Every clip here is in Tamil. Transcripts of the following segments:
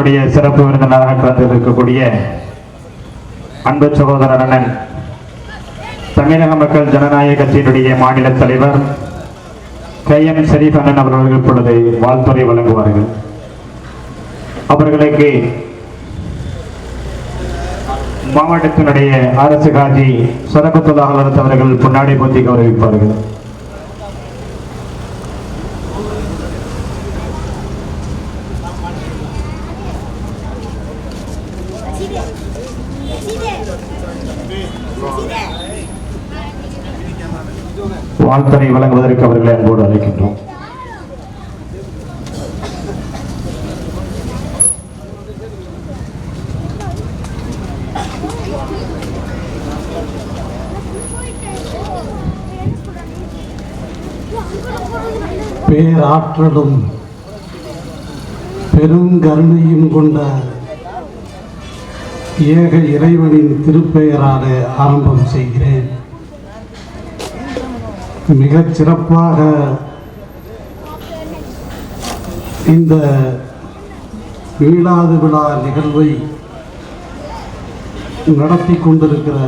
நம்முடைய சிறப்பு விருந்தினராக கலந்திருக்கக்கூடிய அன்பு சகோதரர் அண்ணன் தமிழக மக்கள் ஜனநாயக கட்சியினுடைய மாநில தலைவர் கே எம் ஷெரீப் அண்ணன் அவர்கள் இப்பொழுது வாழ்த்துறை வழங்குவார்கள். அவர்களுக்கு மாவட்டத்தினுடைய அரசு காஜி சரபத்துல்லா ஹலரத் அவர்கள் பொன்னாடி போத்தி கௌரவிப்பார்கள். வாழ்த்தனை வழங்குவதற்கு அவர்களை அன்போடு அழைக்கின்றோம். பேராற்றலும் பெருங்கருணையும் கொண்ட ஏக இறைவனின் திருப்பெயரால ஆரம்பம் செய்கிறேன். மிகச் சிறப்பாக இந்த மீளாது விழா நிகழ்வை நடத்தி கொண்டிருக்கிற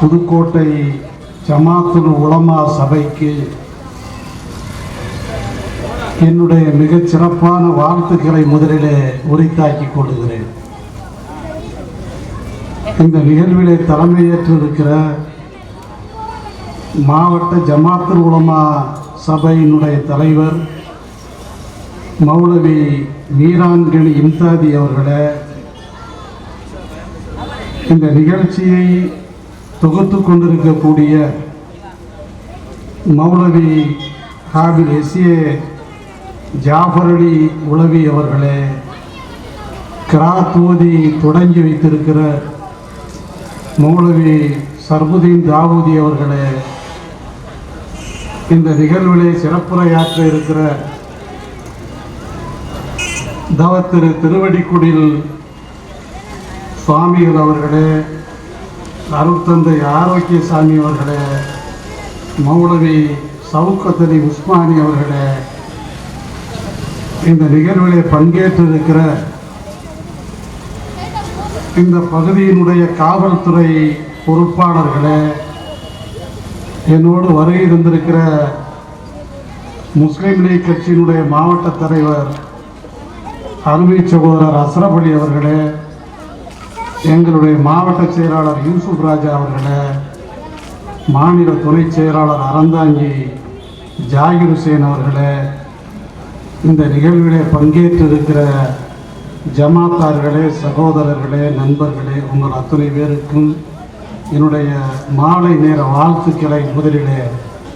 புதுக்கோட்டை ஜமாத்துல் உலமா சபைக்கு என்னுடைய மிகச் சிறப்பான வாழ்த்துக்களை முதலிலே உரித்தாக்கிக் கொள்கிறேன். இந்த நிகழ்விலே தலைமையேற்றிருக்கிற மாவட்ட ஜமாத்துல் உலமா சபையினுடைய தலைவர் மௌலவி மீரான்கனி இம்தாதி அவர்களே இந்த நிகழ்ச்சியை தொகுத்து கொண்டிருக்கக்கூடிய மௌலவி ஹாபில் எஸ்ஏ ஜாஃபர் அலி உளவி அவர்களே கிராத் ஓதி தொடங்கி வைத்திருக்கிற மௌலவி சர்புதீன் தாவூதி அவர்களே இந்த நிகழ்விலே சிறப்புரையாற்ற இருக்கிற தவத்திரு திருவடிக்குடில் சுவாமிகள் அவர்களே அருட்தந்தை ஆரோக்கியசாமி அவர்களே மௌலவி சவுக்கத்தலி உஸ்மானி அவர்களே இந்த நிகழ்விலே பங்கேற்றிருக்கிற இந்த பகுதியினுடைய காவல்துறை பொறுப்பாளர்களே என்னோடு வருகை தந்திருக்கிற முஸ்லீம் லீக் கட்சியினுடைய மாவட்ட தலைவர் அருமை சகோதரர் அசரப் அலி அவர்களே எங்களுடைய மாவட்ட செயலாளர் யூசுப் ராஜா அவர்களே மாநில துணை செயலாளர் அறந்தாங்கி ஜாகிர் ஹுசேன் அவர்களே இந்த நிகழ்விலே பங்கேற்றிருக்கிற ஜமாத்தார்களே சகோதரர்களே நண்பர்களே உங்கள் அத்தனை பேருக்கும் என்னுடைய மாலை நேர வாழ்த்துக்களை முதலிலே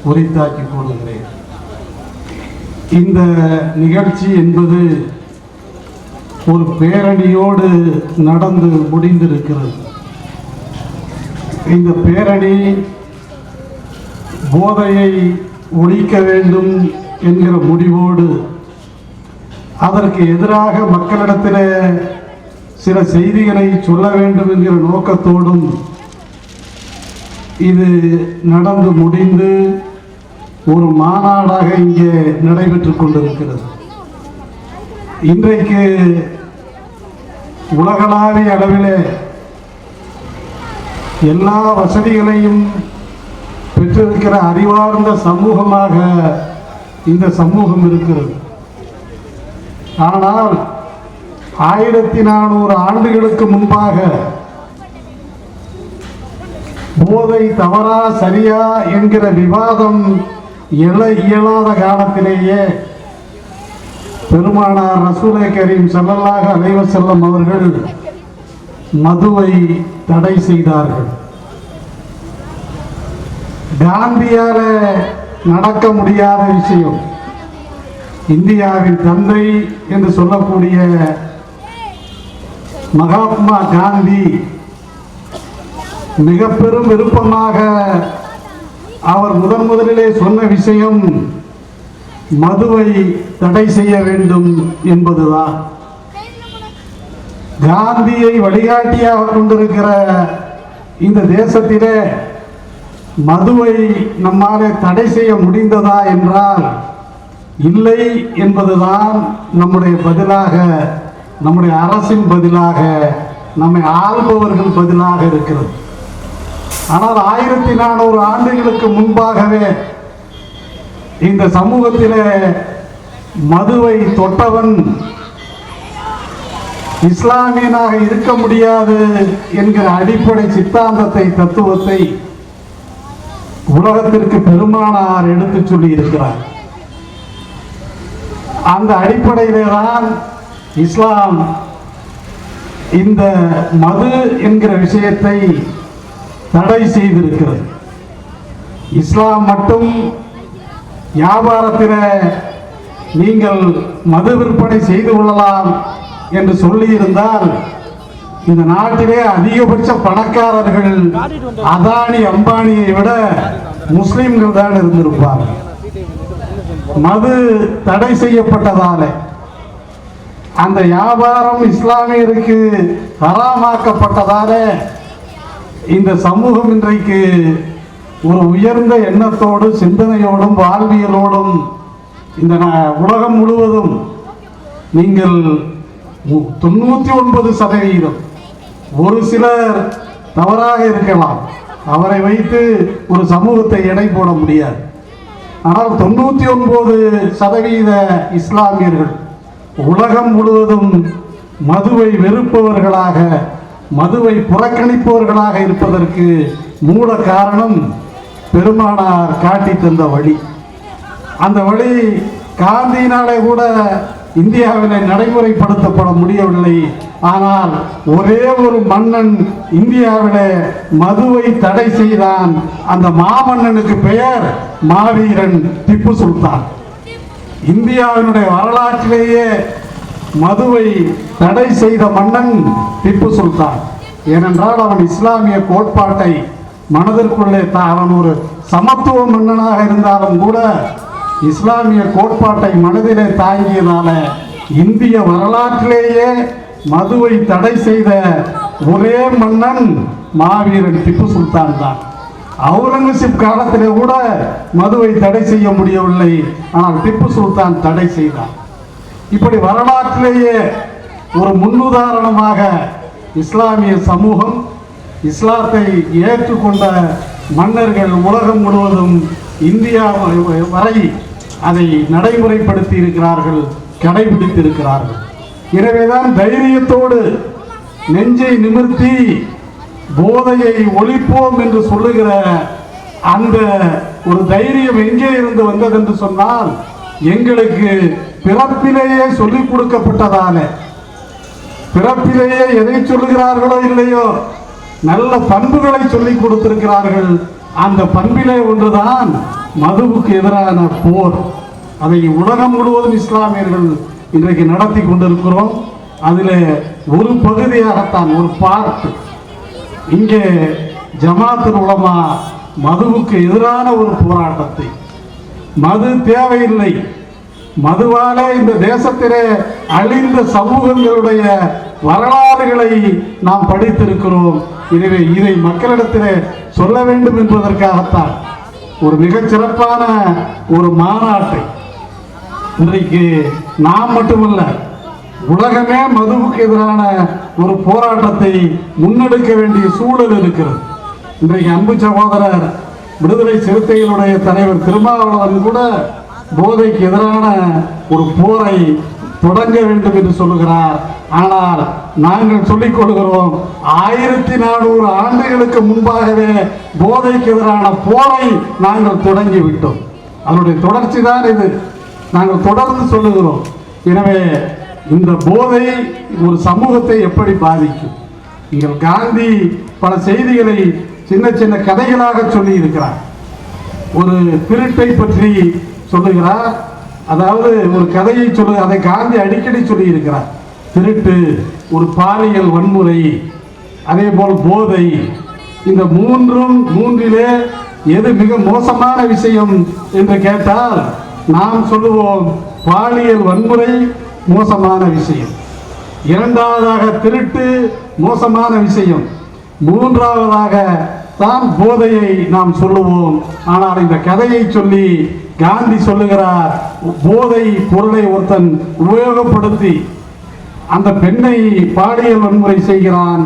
உரித்தாக்கி போடுகிறேன். இந்த நிகழ்ச்சி என்பது ஒரு பேரணியோடு நடந்து முடிந்திருக்கிறது. இந்த பேரணி போதையை ஒழிக்க வேண்டும் என்கிற முடிவோடு அதற்கு எதிராக மக்களிடத்தில் சில செய்திகளை சொல்ல வேண்டும் என்கிற நோக்கத்தோடும் இது நடந்து முடிந்து ஒரு மாநாடாக இங்கே நடைபெற்று கொண்டிருக்கிறது. இன்றைக்கு உலகளாவிய அளவிலே எல்லா வசதிகளையும் பெற்றிருக்கிற அறிவார்ந்த சமூகமாக இந்த சமூகம் இருக்கிறது. ஆனால் ஆயிரத்தி நானூறு ஆண்டுகளுக்கு முன்பாக போதை தவறா சரியா என்கிற விவாதம் எழ இயலாத காலத்திலேயே பெருமானார் ரசூலை கரீம் செல்லலாக அலைவ வஸல்லம் அவர்கள் மதுவை தடை செய்தார்கள். காந்தியால நடக்க முடியாத விஷயம். இந்தியாவின் தந்தை என்று சொல்லக்கூடிய மகாத்மா காந்தி மிக பெரும் விருப்பமாக அவர் முதன் முதலிலே சொன்ன விஷயம் மதுவை தடை செய்ய வேண்டும் என்பதுதான். காந்தியை வழிகாட்டியாக கொண்டிருக்கிற இந்த தேசத்திலே மதுவை நம்மாலே தடை செய்ய முடிந்ததா என்றால் இல்லை என்பதுதான் நம்முடைய பதிலாக நம்முடைய அரசின் பதிலாக நம்மை ஆள்பவர்கள் பதிலாக இருக்கிறது. ஆனால் ஆயிரத்தி நானூறு ஆண்டுகளுக்கு முன்பாகவே இந்த சமூகத்திலே மதுவை தொட்டவன் இஸ்லாமியனாக இருக்க முடியாது என்கிற அடிப்படை சித்தாந்தத்தை தத்துவத்தை உலகத்திற்கு பெருமானார் எடுத்துச் சொல்லி இருக்கிறார் அந்த அடிப்படையிலே தான் இஸ்லாம் இந்த மது என்கிற விஷயத்தை தடை செய்திருக்கிறது. இஸ்லாம் மட்டும் வியாபாரத்தில் நீங்கள் மது விற்பனை செய்து கொள்ளலாம் என்று சொல்லியிருந்தால் இந்த நாட்டிலே அதிகபட்ச பணக்காரர்கள் அதானி அம்பானியை விட முஸ்லீம்கள் தான் இருந்திருப்பார்கள். மது தடை செய்யப்பட்டதால அந்த வியாபாரம் இஸ்லாமியருக்கு ஹராமாக்கப்பட்டதால இந்த சமூகம் இன்றைக்கு ஒரு உயர்ந்த எண்ணத்தோடு சிந்தனையோடும் வாழ்வியலோடும் இந்த உலகம் முழுவதும் நீங்கள் மு- ஒன்பது சதவீதம் ஒரு சிலர் தவறாக இருக்கலாம். அவரை வைத்து ஒரு சமூகத்தை எடை போட முடியாது. ஆனால் தொண்ணூத்தி ஒன்பது சதவீத இஸ்லாமியர்கள் உலகம் முழுவதும் மதுவை வெறுப்பவர்களாக மதுவை புறக்கணிப்பவர்களாக இருப்பதற்கு மூல காரணம் பெருமானார் காட்டி தந்த வழி. அந்த வழி காந்தியினாலே கூட இந்தியாவில் நடைமுறைப்படுத்தப்பட முடியவில்லை. ஆனால் ஒரே ஒரு மன்னன் இந்தியாவிலே மதுவை தடை செய்தான் அந்த மாமன்னனுக்கு பெயர் மாவீரன் திப்பு சுல்தான். இந்தியாவினுடைய வரலாற்றிலேயே மதுவை தடை செய்த மன்னன் திப்பு சுல்தான். ஏனென்றால் அவன் இஸ்லாமிய கோட்பாட்டை மனதிற்குள்ளே தா- அவன் ஒரு சமத்துவ மன்னனாக இருந்தாலும் கூட இஸ்லாமிய கோட்பாட்டை மனதிலே தாங்கியதால இந்திய வரலாற்றிலேயே மதுவை தடை செய்த ஒரே மன்னன் மாவீரன் திப்பு சுல்தான் தான். அவுரங்கசீப் காலத்திலே கூட மதுவை தடை செய்ய முடியவில்லை. ஆனால் திப்பு சுல்தான் தடை செய்தார். இப்படி வரலாற்றிலேயே ஒரு முன்னுதாரணமாக இஸ்லாமிய சமூகம் இஸ்லாத்தை ஏற்றுக்கொண்ட மன்னர்கள் உலகம் முழுவதும் இந்தியா வரை அதை நடைமுறைப்படுத்தி இருக்கிறார்கள் கடைபிடித்திருக்கிறார்கள். எனவேதான் தைரியத்தோடு நெஞ்சை நிமிர்த்தி போதையை ஒழிப்போம் என்று சொல்லுகிற அந்த ஒரு தைரியம் எங்கே இருந்து வந்தது என்று சொன்னால் எங்களுக்கு பிறப்பிலேயே சொல்லிக் கொடுக்கப்பட்டதானே. பிறப்பிலேயே எதை சொல்லுகிறார்களோ இல்லையோ நல்ல பண்புகளை சொல்லிக் கொடுத்திருக்கிறார்கள். அந்த பண்பிலே ஒன்றுதான் மதுவுக்கு எதிரான போர். அதை உலகம் முழுவதும் இஸ்லாமியர்கள் இன்றைக்கு நடத்தி கொண்டிருக்கிறோம். அதில் ஒரு பகுதியாகத்தான் ஒரு பார்ட் இங்கே ஜமாத்தின் உலமா மதுவுக்கு எதிரான ஒரு போராட்டத்தை. மது தேவையில்லை. மதுவாலே இந்த தேசத்திலே அழிந்த சமூகங்களுடைய வரலாறுகளை நாம் படித்திருக்கிறோம். எனவே இதை மக்களிடத்திலே சொல்ல வேண்டும் என்பதற்காகத்தான். ஒரு மிகச் சிறப்பான ஒரு மாநாட்டை. இன்றைக்கு நாம் மட்டுமல்ல உலகமே மதுவுக்கு எதிரான ஒரு போராட்டத்தை முன்னெடுக்க வேண்டிய சூழல் இருக்கிறது. இன்றைக்கு அன்பு சகோதரர் விடுதலை சிறுத்தைகளுடைய தலைவர் திருமாவளவன் கூட போதைக்கு எதிரான ஒரு போரை தொடங்க வேண்டும் என்று சொல்லுகிறார். ஆனால் நாங்கள் சொல்லிக் கொள்கிறோம் ஆயிரத்தி நானூறு ஆண்டுகளுக்கு முன்பாகவே போதைக்கு எதிரான போரை நாங்கள் தொடங்கி விட்டோம். அதனுடைய தொடர்ச்சி தான் இது. நாங்கள் தொடர்ந்து சொல்லுகிறோம். எனவே இந்த போதை ஒரு சமூகத்தை எப்படி பாதிக்கும்? நீங்கள் காந்தி பல செய்திகளை சின்ன சின்ன கதைகளாக சொல்லி இருக்கிறார் ஒரு திருட்டை பற்றி சொல்லுகிறார். அதாவது ஒரு கதையை சொல்லு அதை காந்தி அடிக்கடி சொல்லி இருக்கிறார் திருட்டு ஒரு பாலியல் வன்முறை அதே போல் போதை. இந்த மூன்றும் மூன்றிலே எது மிக மோசமான விஷயம் என்று கேட்டால் நாம் சொல்லுவோம் பாலியல் வன்முறை மோசமான விஷயம். இரண்டாவதாக திருட்டு மோசமான விஷயம். மூன்றாவதாக தான் போதையை நாம் சொல்லுவோம். ஆனால் இந்த கதையை சொல்லி காந்தி சொல்லுகிறார் போதை பொருளை ஒருத்தன் உபயோகப்படுத்தி அந்த பெண்ணை பாலியல் வன்முறை செய்கிறான்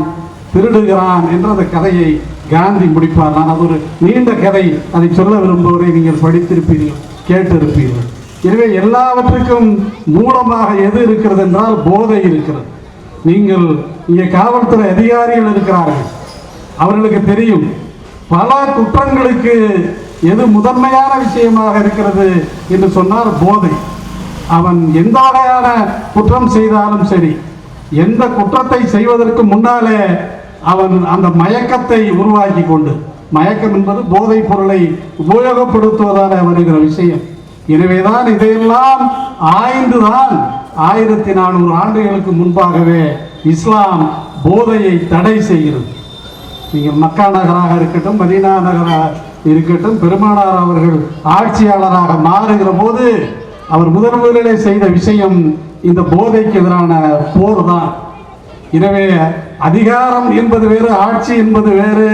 திருடுகிறான் என்ற அந்த கதையை காந்தி முடிப்பார். நான் அது ஒரு நீண்ட கதை. அதை சொல்ல விரும்புவதை நீங்கள் படித்திருப்பீர்கள் கேட்டிருப்பீர்கள். எனவே எல்லாவற்றுக்கும் மூலமாக எது இருக்கிறது என்றால் போதை இருக்கிறது. நீங்கள் இங்கே காவல்துறை அதிகாரிகள் இருக்கிறார்கள். அவர்களுக்கு தெரியும். பல குற்றங்களுக்கு எது முதன்மையான விஷயமாக இருக்கிறது என்று சொன்னால் போதை. அவன் எந்த வகையான குற்றம் செய்தாலும் சரி எந்த குற்றத்தை செய்வதற்கு முன்னாலே அவன் அந்த மயக்கத்தை உருவாக்கி கொண்டு மயக்கம் என்பது போதைப் பொருளை உபயோகப்படுத்துவதால் வருகிற விஷயம். எனவேதான் இதையெல்லாம் ஆய்ந்துதான் ஆயிரத்தி நானூறு ஆண்டுகளுக்கு முன்பாகவே இஸ்லாம் போதையை தடை செய்கிறது. நீங்கள் மக்கா நகராக இருக்கட்டும் மதீனா நகராக இருக்கட்டும் பெருமானார் அவர்கள் ஆட்சியாளராக மாறுகிற போது அவர் முதன் முதலிலே செய்த விஷயம் இந்த போதைக்கு எதிரான போர் தான். எனவே அதிகாரம் என்பது வேறு ஆட்சி என்பது வேறு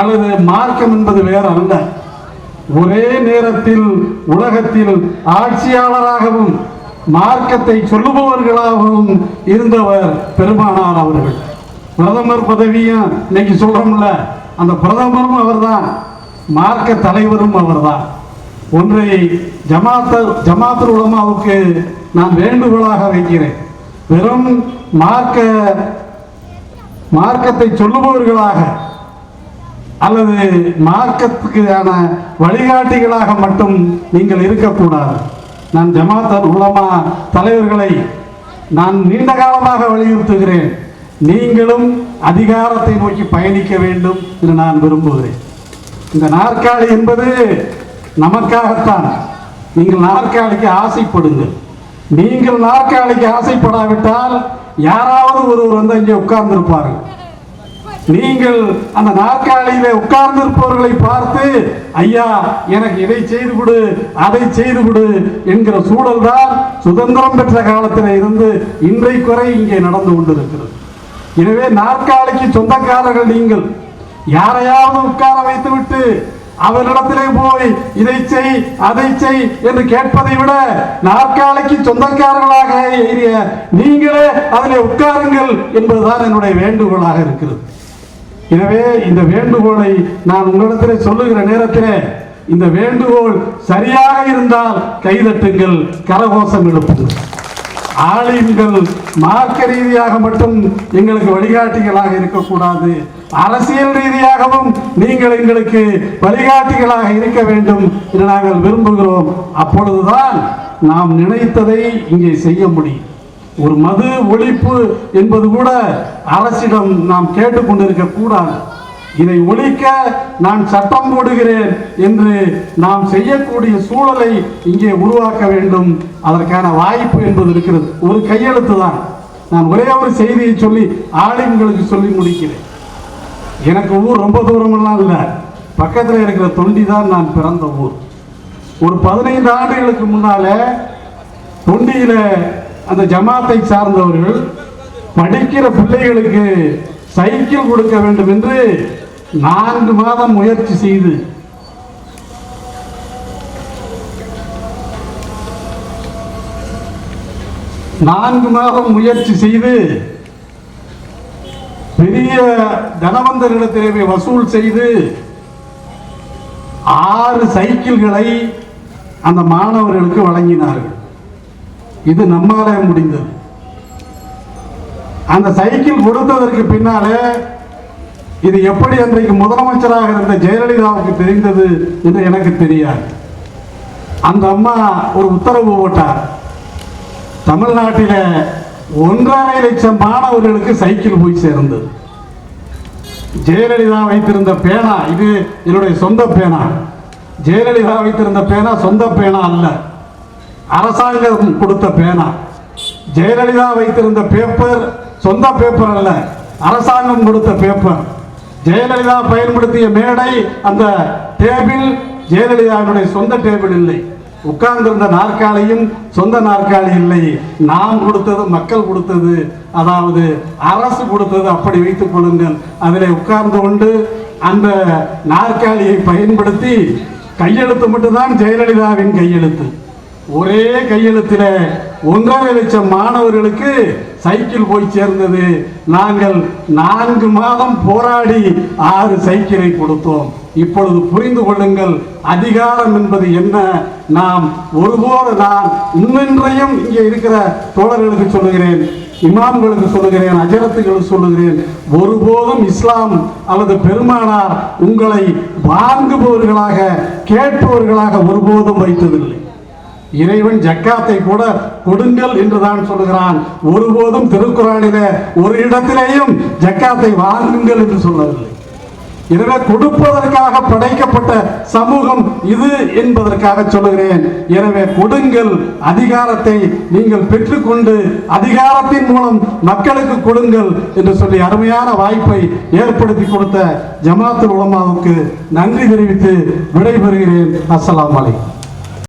அல்லது மார்க்கம் என்பது வேறு அல்ல. ஒரே நேரத்தில் உலகத்தில் ஆட்சியாளராகவும் மார்க்கத்தை சொல்லுபவர்களாகவும் இருந்தவர் பெருமானார் அவர்கள். பிரதமர் பதவியும் இன்னைக்கு சொல்றோம்ல அந்த பிரதமரும் அவர்தான் மார்க்க தலைவரும் அவர்தான். ஒன்றை ஜமாத்த ஜமாத்து உலமாவுக்கு நான் வேண்டுகோளாக வைக்கிறேன். வெறும் மார்க்க மார்க்கத்தை சொல்லுபவர்களாக அல்லது மார்க்கத்துக்கான வழிகாட்டிகளாக மட்டும் நீங்கள் இருக்கக்கூடாது. நான் ஜமாத்தன் உலமா தலைவர்களை நான் நீண்ட காலமாக வலியுறுத்துகிறேன். நீங்களும் அதிகாரத்தை நோக்கி பயணிக்க வேண்டும் என்று நான் விரும்புகிறேன். இந்த நாற்காலி என்பது நமக்காகத்தான். நீங்கள் நாற்காலிக்கு ஆசைப்படுங்கள். நீங்கள் நாற்காலிக்கு ஆசைப்படாவிட்டால் யாராவது ஒருவர் வந்து இங்கே உட்கார்ந்திருப்பார்கள். நீங்கள் அந்த நாற்காலியிலே உட்கார்ந்திருப்பவர்களை பார்த்து ஐயா எனக்கு இதை செய்து கொடு அதை செய்து கொடு என்கிற சூழல் தான் சுதந்திரம் பெற்ற காலத்தில் இருந்து இன்றைக்கு வரை இங்கே நடந்து கொண்டிருக்கிறது. எனவே நாற்காலிக்கு சொந்தக்காரர்கள் நீங்கள் யாரையாவது உட்கார வைத்துவிட்டு அவரிடத்திலே போய் இதை செய் அதை செய் என்று கேட்பதை விட நாற்காலிக்கு சொந்தக்காரர்களாக ஏறிய நீங்களே அதிலே உட்காருங்கள் என்பதுதான் என்னுடைய வேண்டுகோளாக இருக்கிறது. எனவே இந்த வேண்டுகோளை நான் உங்களிடத்தில் சொல்லுகிற நேரத்திலே இந்த வேண்டுகோள் சரியாக இருந்தால் கைதட்டுங்கள் கரகோஷம் எழுப்புங்கள். ஆலயங்கள் மார்க்க ரீதியாக மட்டும் எங்களுக்கு வழிகாட்டிகளாக இருக்கக்கூடாது. அரசியல் ரீதியாகவும் நீங்கள் எங்களுக்கு வழிகாட்டிகளாக இருக்க வேண்டும் என்று நாங்கள் விரும்புகிறோம். அப்பொழுதுதான் நாம் நினைத்ததை இங்கே செய்ய முடியும். ஒரு மது ஒழிப்பு என்பது கூட அரசிடம் நாம் கேட்டுக்கொண்டிருக்க கூடாது. இதை ஒழிக்க நான் சட்டம் போடுகிறேன் என்று நாம் செய்யக்கூடிய சூழலை இங்கே உருவாக்க வேண்டும். அதற்கான வாய்ப்பு என்பது இருக்கிறது. ஒரு கையெழுத்து தான். நான் ஒரே ஒரு செய்தியை சொல்லி ஆளுங்களுக்கு சொல்லி முடிக்கிறேன். எனக்கு ஊர் ரொம்ப தூரமெல்லாம் இல்லை. பக்கத்தில் இருக்கிற தொண்டி தான் நான் பிறந்த ஊர். ஒரு பதினைந்து ஆண்டுகளுக்கு முன்னாலே தொண்டியில் அந்த ஜமாத்தை சார்ந்தவர்கள் படிக்கிற பிள்ளைகளுக்கு சைக்கிள் கொடுக்க வேண்டும் என்று நான்கு மாதம் முயற்சி செய்து நான்கு மாதம் முயற்சி செய்து பெரிய தனவந்தர்களிடத்திலே போய் வசூல் செய்து ஆறு சைக்கிள்களை அந்த மாணவர்களுக்கு வழங்கினார்கள். இது நம்மால முடிந்தது. அந்த சைக்கிள் கொடுத்ததற்கு பின்னாலே இது எப்படி அன்றைக்கு முதலமைச்சராக இருந்த ஜெயலலிதாவுக்கு தெரிந்தது என்று எனக்கு தெரியாது. அந்த அம்மா ஒரு உத்தரவு போட்டார். தமிழ்நாட்டில ஒன்றரை லட்சம் மாணவர்களுக்கு சைக்கிள் போய் சேர்ந்தது. ஜெயலலிதா வைத்திருந்த பேனா இது என்னுடைய சொந்த பேனா. ஜெயலலிதா வைத்திருந்த பேனா சொந்த பேனா அல்ல. அரசாங்கம் கொடுத்த பேனா. ஜெயலலிதா வைத்திருந்த பேப்பர் சொந்த பேப்பர் அல்ல அரசாங்கம் கொடுத்த பேப்பர் ஜெயலலிதா பயன்படுத்திய மேடை அந்த டேபிள் ஜெயலலிதாவினுடைய சொந்த டேபிள் இல்லை. உட்கார்ந்திருந்த நாற்காலியும் சொந்த நாற்காலி இல்லை. நாம் கொடுத்தது மக்கள் கொடுத்தது அதாவது அரசு கொடுத்தது அப்படி வைத்துக் கொள்ளுங்கள். அதில் உட்கார்ந்து கொண்டு அந்த நாற்காலியை பயன்படுத்தி கையெழுத்து மட்டும்தான் ஜெயலலிதாவின் கையெழுத்து. ஒரே கையெழுத்தில் ஒன்றரை லட்சம் மாணவர்களுக்கு சைக்கிள் போய் சேர்ந்தது. நாங்கள் நான்கு மாதம் போராடி ஆறு சைக்கிளை கொடுத்தோம். இப்பொழுது புரிந்து கொள்ளுங்கள் அதிகாரம் என்பது என்ன? நாம் ஒருபோது நான் இன்னென்றையும் இங்கே இருக்கிற தோழர்களுக்கு சொல்லுகிறேன் இமாம்களுக்கு சொல்லுகிறேன் அஜரத்துகளுக்கு சொல்லுகிறேன் ஒருபோதும் இஸ்லாம் அல்லது பெருமானார் உங்களை வாங்குபவர்களாக கேட்பவர்களாக ஒருபோதும் வைத்ததில்லை. இறைவன் ஜக்காத்தை கூட கொடுங்கள் என்றுதான் சொல்லுகிறான். ஒருபோதும் திருக்குறானில ஒரு இடத்திலேயும் ஜக்காத்தை வாங்குங்கள் என்று சொல்லவில்லை. எனவே கொடுப்பதற்காக படைக்கப்பட்ட சமூகம் இது என்பதற்காக சொல்லுகிறேன். எனவே கொடுங்கள் அதிகாரத்தை நீங்கள் பெற்றுக்கொண்டு அதிகாரத்தின் மூலம் மக்களுக்கு கொடுங்கள் என்று சொல்லி அருமையான வாய்ப்பை ஏற்படுத்தி கொடுத்த ஜமாத்துல் உலமாவுக்கு நன்றி தெரிவித்து விடைபெறுகிறேன். அஸ்லாம் வலைக்கம்